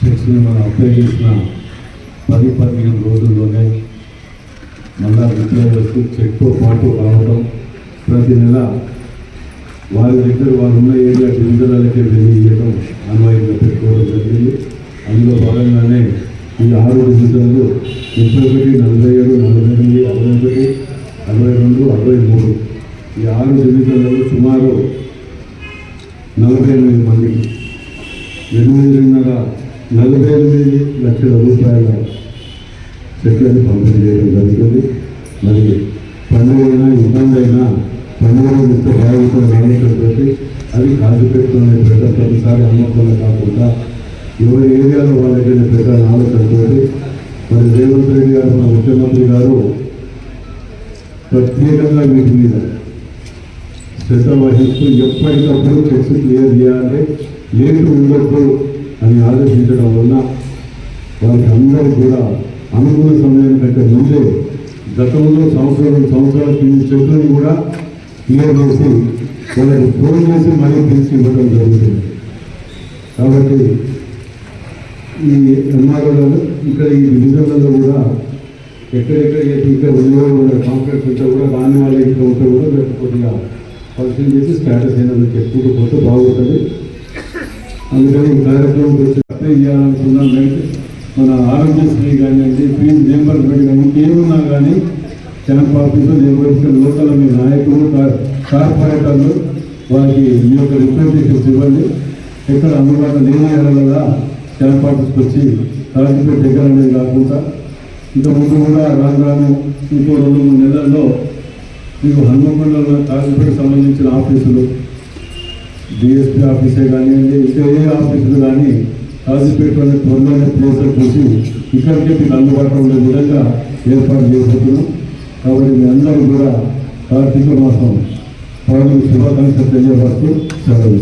చేసిన మనం అప్లై పది పదిహేను రోజుల్లోనే మళ్ళా విద్యార్థులకు చెక్తో పాటు రావడం ప్రతి నెల వారి దగ్గర వారు ఉన్న ఏరియా డివిజన్లకే వెళ్ళి ఇవ్వడం అన్వయంగా పెట్టుకోవడం జరిగింది. అందులో భాగంగానే ఈ ఆరు డివిజన్లు ముప్పై ఒకటి నలభై ఏడు నలభై ఎనిమిది అరవై ఒకటి అరవై రెండు అరవై మూడు. ఈ ఆరు డివిజన్లలో సుమారు నలభై ఎనిమిది మంది. ఎనిమిదిన్నర నలభై ఎనిమిది లక్షల రూపాయల చెట్లను పంపిణీ చేయడం జరుగుతుంది. మరి పండుగ అయినా ఇబ్బంది అయినా పండుగ ఇంత బాగుంటుంది ఆలోచనతోటి అది కాజు పెట్టుకునే ప్రజలు ప్రతిసారి అమ్మకుండా కాకుండా ఎవరి ఏరియాలో వాళ్ళకి ప్రజల ఆలోచనతోటి మరి రేవంత్ రెడ్డి గారు మన ముఖ్యమంత్రి గారు ప్రత్యేకంగా వీటి మీద శ్రద్ధ వహిస్తూ ఎప్పటికప్పుడు చెక్స్ క్లియర్ చేయాలి లేటు ఉండొద్దు అని ఆలోచించడం వల్ల వాళ్ళకి అందరూ కూడా అనుకున్న సమయం కంటే ముందే గతంలో సంవత్సరం సంవత్సరాల కింది చెట్లను కూడా క్లియర్ చేసి వాళ్ళకి ఫోన్ చేసి మళ్ళీ పిలిచి ఇవ్వడం జరుగుతుంది. కాబట్టి ఈ ఎంఆర్ఓలలో ఇక్కడ ఈ డివిజన్లలో కూడా ఎక్కడెక్కడ ఇక్కడ ఉద్యోగం ఉన్న కాంట్రాక్ట్ ఉంటే కూడా రాని వాళ్ళ ఇక్కడ ఉంటే కూడా రేపు కొద్దిగా పరిశీలన చేసి స్టేటస్ అయినది చెప్పుకుంటూ పోతే బాగుంటుంది. అందుకని ఈ కార్యక్రమం గురించి అప్లై చేయాలనుకున్నాం. అంటే మన ఆరోగ్యశ్రీ కానివ్వండి ఫీజు రియంబర్స్మెంట్ కానీ ఏమున్నా కానీ క్యాంప్ ఆఫీసు నిర్వహిస్తున్న లోకల్ మీ నాయకులు కార్పొరేటర్లు వారికి మీ యొక్క రిప్రజెంటేషన్స్ ఇవ్వండి. ఎక్కడ అందుబాటులో లేని ఏళ్ళగా క్యాంప్ ఆఫీస్కి వచ్చి కాజీపేట దగ్గర అనేది కాకుండా ఇంకా ముందు కూడా రాను రాను ఇంకో రెండు మూడు నెలల్లో మీకు హనుమకొండలో కాజీపేటకు సంబంధించిన ఆఫీసులు డిఎస్పీ ఆఫీసే కానివ్వండి ఇంకా ఏ ఆఫీసులు కానీ కాజీపేటలోని త్వరలోనే ప్లేసులు చూసి ఇక్కడికే మీకు అందుబాటులో ఉండే విధంగా ఏర్పాటు చేయబోతున్నాం. కాబట్టి మీ అందరూ కూడా కార్తీక మాసం పౌర్ణమి శుభాకాంక్షలు తెలియబడుతూ సెలవు.